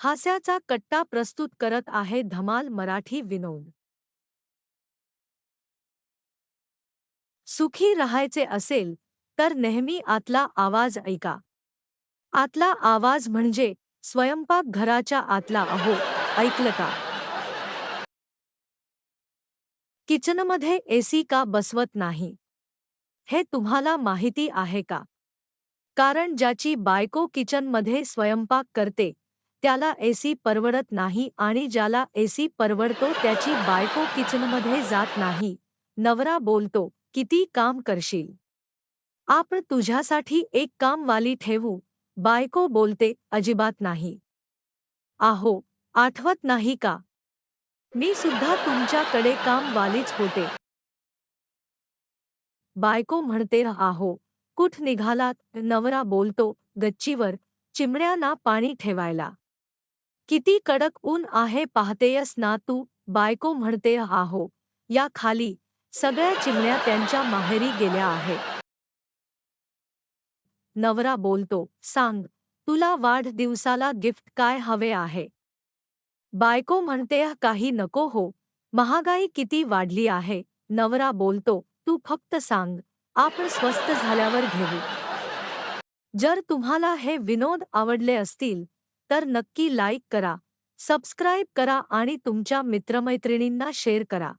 हास्याचा कट्टा प्रस्तुत करत आहे धमाल मराठी विनोद. सुखी राहायचे असेल तर नेहमी आतला आवाज ऐका. आतला आवाज म्हणजे स्वयंपाक घराच्या आतला अहो ऐकलं का? किचनमध्ये एसी का बसवत नाही? हे तुम्हाला माहिती आहे का? कारण ज्याची बायको किचनमध्ये स्वयंपाक करते त्याला एसी परवडत नाही आणि ज्याला एसी परवडतो त्याची बायको किचनमध्ये जात नाही. नवरा बोलतो किती काम करशील? आपण तुझ्यासाठी एक कामवाली ठेवू. बायको बोलते अजिबात नाही. आहो आठवत नाही का? मी सुद्धा तुमच्याकडे कामवालीच होते. बायको म्हणते आहो कुठ निघालात? नवरा बोलतो गच्चीवर चिमण्यांना पाणी ठेवायला. किती कडक ऊन आहे पाहतेयस ना तू बायको म्हणते आहो. या खाली सगळ्या चिमण्या त्यांच्या माहेरी गेल्या आहे नवरा बोलतो सांग तुला वाढदिवसाला गिफ्ट काय हवे आहे? बायको म्हणते काही नको हो महागाई किती वाढली आहे. नवरा बोलतो तू फक्त सांग आपण स्वस्त झाल्यावर घेऊ. जर तुम्हाला हे विनोद आवडले असतील तर नक्की लाईक करा सबस्क्राईब करा आणि तुमच्या मित्रमैत्रिणींना शेअर करा.